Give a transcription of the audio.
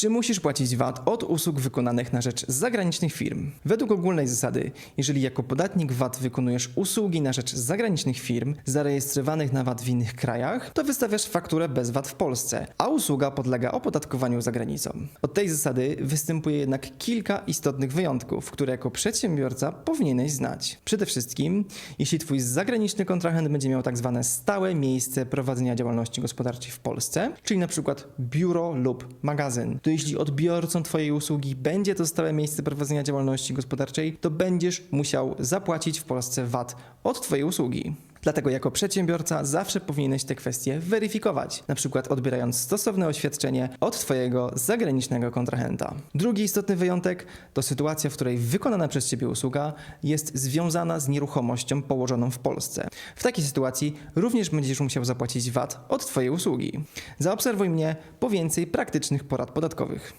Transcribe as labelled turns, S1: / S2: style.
S1: Czy musisz płacić VAT od usług wykonanych na rzecz zagranicznych firm? Według ogólnej zasady, jeżeli jako podatnik VAT wykonujesz usługi na rzecz zagranicznych firm zarejestrowanych na VAT w innych krajach, to wystawiasz fakturę bez VAT w Polsce, a usługa podlega opodatkowaniu za granicą. Od tej zasady występuje jednak kilka istotnych wyjątków, które jako przedsiębiorca powinieneś znać. Przede wszystkim, jeśli twój zagraniczny kontrahent będzie miał tak zwane stałe miejsce prowadzenia działalności gospodarczej w Polsce, czyli na przykład biuro lub magazyn, to jeśli odbiorcą twojej usługi będzie to stałe miejsce prowadzenia działalności gospodarczej, to będziesz musiał zapłacić w Polsce VAT od twojej usługi. Dlatego jako przedsiębiorca zawsze powinieneś te kwestie weryfikować, na przykład odbierając stosowne oświadczenie od Twojego zagranicznego kontrahenta. Drugi istotny wyjątek to sytuacja, w której wykonana przez Ciebie usługa jest związana z nieruchomością położoną w Polsce. W takiej sytuacji również będziesz musiał zapłacić VAT od Twojej usługi. Zaobserwuj mnie po więcej praktycznych porad podatkowych.